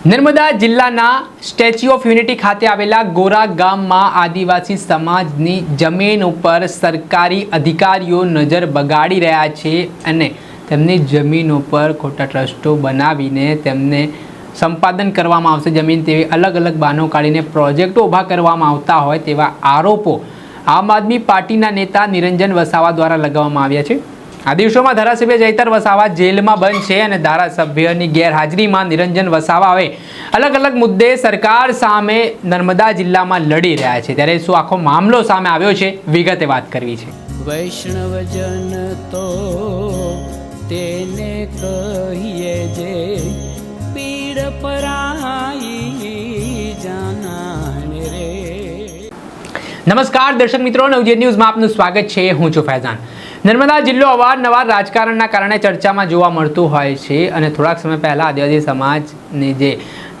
નર્મદા જિલ્લાના statue of unity ખાતે આવેલા ગોરા ગામમાં આદિવાસી સમાજની જમીન ઉપર સરકારી અધિકારીઓ નજર બગાડી રહ્યા છે અને તેમની જમીન ઉપર ખોટા ટ્રસ્ટો બનાવીને તેમને સંપાદન કરવામાં આવશે. જમીન તેવી અલગ અલગ બાનો કાઢીને પ્રોજેક્ટો ઊભા કરવામાં આવતા હોય તેવા આરોપો આમ આદમી પાર્ટીના નેતા નિરંજન વસાવા દ્વારા લગાવવામાં આવ્યા છે. આ દિવસોમાં ધારાસભ્ય જયતર વસાવા જેલમાં બંધ છે અને ધારાસભ્યની ગેરહાજરીમાં નિરંજન વસાવાએ અલગ અલગ મુદ્દે સરકાર સામે નર્મદા જિલ્લામાં લડી રહ્યા છે. ત્યારે શું આખો મામલો સામે આવ્યો છે? વિગતે વાત કરવી છે. વૈષ્ણવજન તો તેને કહીએ જે પીડ પરાઈ જાનાને રે. નમસ્કાર દર્શક મિત્રો. નવજે ન્યૂઝમાં આપનું સ્વાગત છે. હું છું ફૈઝાન. નર્મદા જિલ્લો અવારનવાર રાજકારણના કારણે ચર્ચામાં જોવા મળતું હોય છે અને થોડાક સમય પહેલાં આદિવાસી સમાજની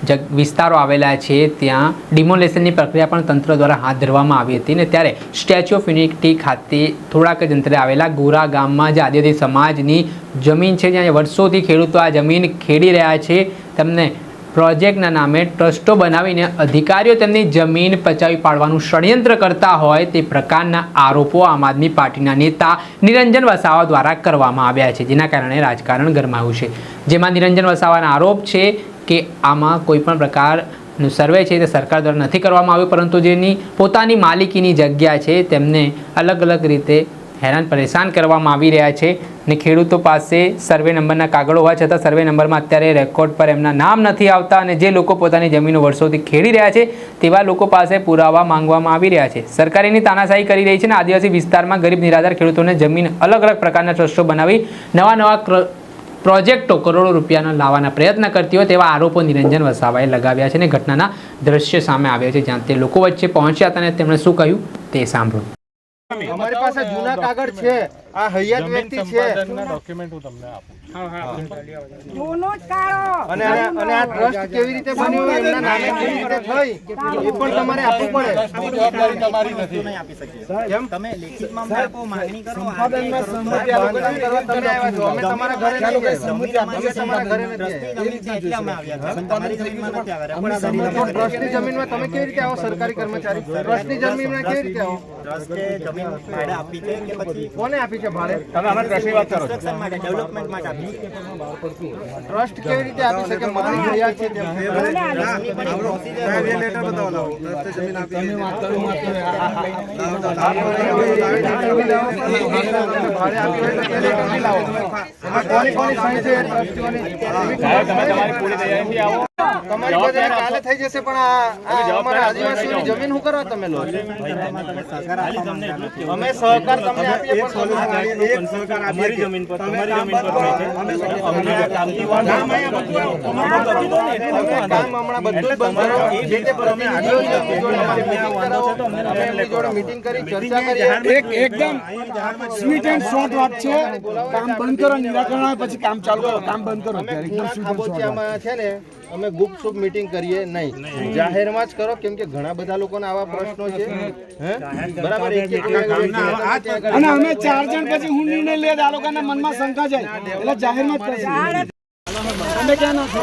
જે વિસ્તારો આવેલા છે, ત્યાં ડિમોલેશનની પ્રક્રિયા પણ તંત્ર દ્વારા હાથ ધરવામાં આવી હતી ને ત્યારે સ્ટેચ્યુ ઓફ યુનિટી ખાતે થોડાક જ અંતરે આવેલા ગોરા ગામમાં જે આદિવાસી સમાજની જમીન છે, જ્યાં વર્ષોથી ખેડૂતો આ જમીન ખેડી રહ્યા છે, તેમને પ્રોજેક્ટના નામે ટ્રસ્ટો બનાવીને અધિકારીઓ તેમની જમીન પચાવી પાડવાનું ષડયંત્ર કરતા હોય તે પ્રકારના આરોપો આમ આદમી પાર્ટીના નેતા નિરંજન વસાવા દ્વારા કરવામાં આવ્યા છે, જેના કારણે રાજકારણ ગરમાયું છે. જેમાં નિરંજન વસાવાના આરોપ છે કે આમાં કોઈપણ પ્રકારનું સર્વે છે તે સરકાર દ્વારા નથી કરવામાં આવ્યું, પરંતુ જેની પોતાની માલિકીની જગ્યા છે તેમને અલગ અલગ રીતે હેરાન પરેશાન કરવામાં આવી રહ્યા છે ને ખેડૂતો પાસે સર્વે નંબરના કાગળો હોવા છતાં સર્વે નંબરમાં અત્યારે રેકોર્ડ પર એમના નામ નથી આવતા અને જે લોકો પોતાની જમીનો વર્ષોથી ખેડી રહ્યા છે તેવા લોકો પાસે પુરાવા માંગવામાં આવી રહ્યા છે. સરકારીની તાનાશાહી કરી રહી છે અને આદિવાસી વિસ્તારમાં ગરીબ નિરાધાર ખેડૂતોને જમીન અલગ અલગ પ્રકારના ટ્રસ્ટો બનાવી નવા નવા પ્રોજેક્ટો કરોડો રૂપિયાનો લાવવાના પ્રયત્ન કરતી હોય તેવા આરોપો નિરંજન વસાવાએ લગાવ્યા છે અને ઘટનાના દ્રશ્ય સામે આવ્યા છે જ્યાં તે લોકો વચ્ચે પહોંચ્યા હતા અને તેમણે શું કહ્યું તે સાંભળો. અમારી પાસે જૂના કાગળ છે. આ હૈયાત વ્યક્તિ છે. ડોક્યુમેન્ટ હું તમને આપું જૂનો જ કાળો. અને અને આ ટ્રસ્ટ કેવી રીતે બન્યું? એમના નામે કેવી રીતે થઈ? એ પણ તમારે આપવું પડે. જવાબદારી તમારી નથી. કેમ તમે લેખિતમાં અમને આપો માંગણી કરો સંપાદનમાં સંમતિ આ કરવા તમે આવ્યા છો. અમે તમારા ઘરે નહીં. અમે તમારા ઘરે નથી અમે આવ્યા છે તમારી જમીનમાં નથી આવ્યા. ટ્રસ્ટની જમીનમાં તમે કેવી રીતે આવો સરકારી કર્મચારી? ટ્રસ્ટની જમીનમાં કેવી રીતે આવો? ટ્રસ્ટે જમીન ભાડે આપી છે કે પછી? કોને આપી છે ભાડે કન્સ્ટ્રક્શન માટે ડેવલપમેન્ટ માટે આપી છે ટ્રસ્ટ કેવી રીતે આપી શકે મારી જોયા છે તેમ. ટ્રસ્ટની ભાડે આપી હોય તો તે લેટર નહીં લાવો. એમાં કોની કોની સહી છે ટ્રસ્ટીઓની? તમારી પાસે કાલે થઈ જશે પણ આ- અમારા આદિવાસીઓની જમીન શું કરવા તમે લો અમે સહકાર તમને આપીએ પણ તમે અમારી જમીન પર તમારી જમીન પર થાય કામ હમણાં બધું બંધ કરો. અમે જોડે કરી ચર્ચા એક એકદમ સ્વીટ એન્ડ શોર્ટ વાત છે. કામ બંધ કરો નિરાકરણ પછી કામ ચાલુ કરો. કામ બંધ કરો એકદમ સ્વીટ એન્ડ શોર્ટ છે. ને અમે ગુપચુપ મીટિંગ કરીએ નહીં. જાહેરમાં જ કરો કેમ કે ઘણા બધા લોકોને આવા પ્રશ્નો છે. હે? બરાબર અને અમે ચાર જણ પછી હું નિર્ણય લે આ લોકોના મનમાં શંકા જાય. એટલે જાહેરમાં જ કરીએ તમે ક્યાં ના છો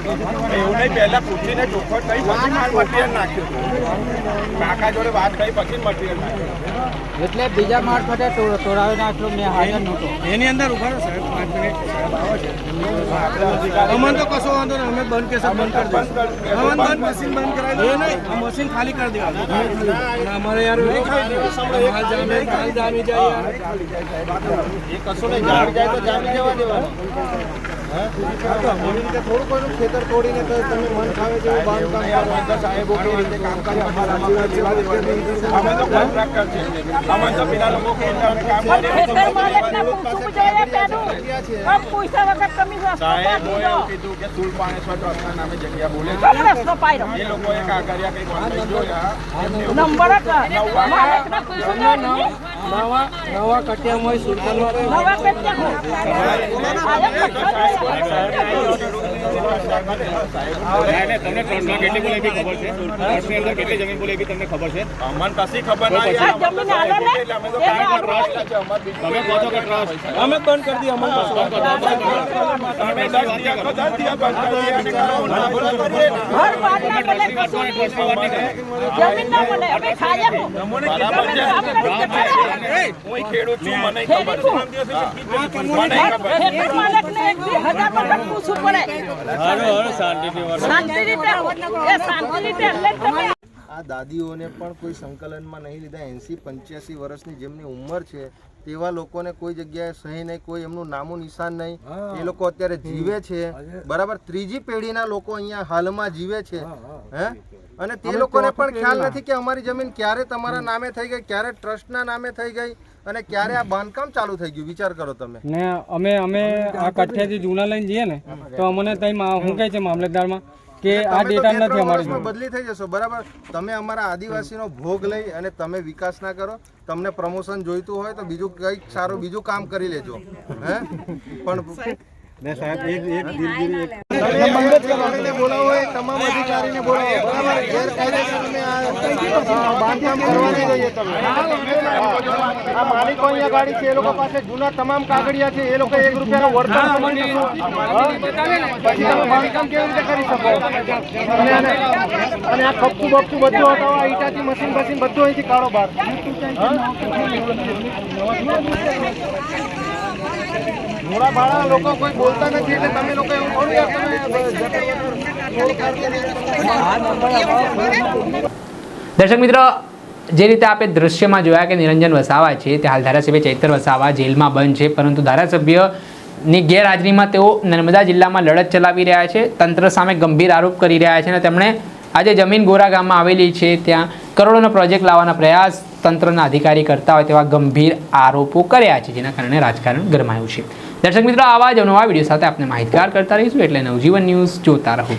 એવું નહીં પહેલા પૂછીને ચોખ્ખો કરી પછી માલ મટીરિયલ નાખ્યું કાકા જોડે વાત કરી પછી મટીરિયલ નાખ્યું. એટલે બીજા મારફતે તોડાવી નાખ્યો મેં હાજર નહોતો. એની અંદર ઊભા રહો સાહેબ. પાંચ મિનિટ અમને તો કશો વાંધો નહીં અમે બંધ કેસ બંધ કરી દઈશું. અમને બંધ મશીન બંધ કરાવી દે. નહીં. આ મશીન ખાલી કરી દેવાનું અમારે યાર માલ જામે ખાલી જામી જાય. એ કશું નહીં. જામી જાય તો જામી જવા દેવાનું. ખેતર તોડીને તમે મન ફાવે છે. નવા નવા પેટે તમને ટ્રસ્ટમાં કેટલી બોલેગી ખબર છે ટ્રસ્ટની અંદર કેટલી જમીન બોલેગી તમને ખબર છે અમને કશી ખબર ના તમે કહો છો કે ટ્રસ્ટ અમે બંધ કરી દઈએ અમે તમે દસ દિયા તો દસ દિયા બંધ કરી દઈએ અને કરો. ના બંધ કરીએ ને. ઘર બાર ના મળે, કશું નહીં. જમીન ના મળે, અમે ખાઈએ શું? બરાબર છે. અમે રીતે ખરા. હું ખેડૂત છું મને ખબર છે મને ખબર છે. ખેતર માલિકને એક દી હજાર વખત પૂછવું પડે. શાંતિ રીતે એ આ દાદીઓને પણ કોઈ સંકલનમાં નહીં લીધા. એંસી પંચ્યાસી વર્ષની જેમની ઉંમર છે તેવા લોકોને કોઈ જગ્યાએ સહી નહીં કોઈ એમનું નામું નિશાન નહીં. એ લોકો અત્યારે જીવે છે. બરાબર? ત્રીજી પેઢીના લોકો અહીંયા હાલમાં જીવે છે. હે અને તે લોકોને પણ ખ્યાલ નથી કે અમારી જમીન ક્યારે તમારા નામે થઈ ગઈ ક્યારે ટ્રસ્ટના નામે થઈ ગઈ. અને ક્યારે આ બાંધકામ ચાલુ થઈ ગયું? વિચાર કરો તમે. ને અમે અમે આ કઠિયાથી જૂના લઈને જઈએ ને તો અમને ત્યાં શું કહે છે મામલતદારમાં કે આ ડેટા નથી અમારી જોડે. બદલી થઈ જશો બરાબર? તમે અમારા આદિવાસીનો ભોગ લઈ અને તમે વિકાસ ના કરો તમને પ્રમોશન જોઈતું હોય તો બીજું કંઈક સારું બીજું કામ કરી લેજો હે? પણ મંગળને બોલાવો એ તમામ અધિકારીને બોલાવો. બરાબર ગેરકાયદેસર અમે આ આ બાંધકામ કરવા નહીં દઈએ તમે. આ માલિકો અહીંયા ગાડી છે એ લોકો પાસે જૂના તમામ કાગળિયા છે એ લોકો એક રૂપિયાનો વળતર? પછી તમે બાંધકામ કેવી રીતે કરી શકો? અને આ ખપતું બપતું બધું હટાવો આ ઈટાથી મશીન મશીન બધું અહીંથી કાળો બહાર. મોડા ભાડા લોકો કોઈ બોલતા નથી એટલે તમે લોકો એવું કોણ દર્શક મિત્રો, જે રીતે આપણે દૃશ્યમાં જોયા કે નિરંજન વસાવા છે, તે હાલ ધારાસભ્ય ચૈતર વસાવા જેલમાં બંધ છે, પરંતુ ધારાસભ્યની ગેરહાજરીમાં તેઓ નર્મદા જિલ્લામાં લડત ચલાવી રહ્યા છે, તંત્ર સામે ગંભીર આરોપ કરી રહ્યા છે અને તેમણે આજે જમીન ગોરા ગામમાં આવેલી છે, ત્યાં કરોડોનો પ્રોજેક્ટ લાવવાના પ્રયાસ તંત્રના અધિકારી કરતા હોય તેવા ગંભીર આરોપો કર્યા છે, જેના કારણે રાજકારણ ગરમાયું છે. દર્શક મિત્રો, આવા જ નવા વીડિયો સાથે આપણે માહિતગાર કરતા રહીશું, એટલે નવજીવન ન્યૂઝ જોતા રહો.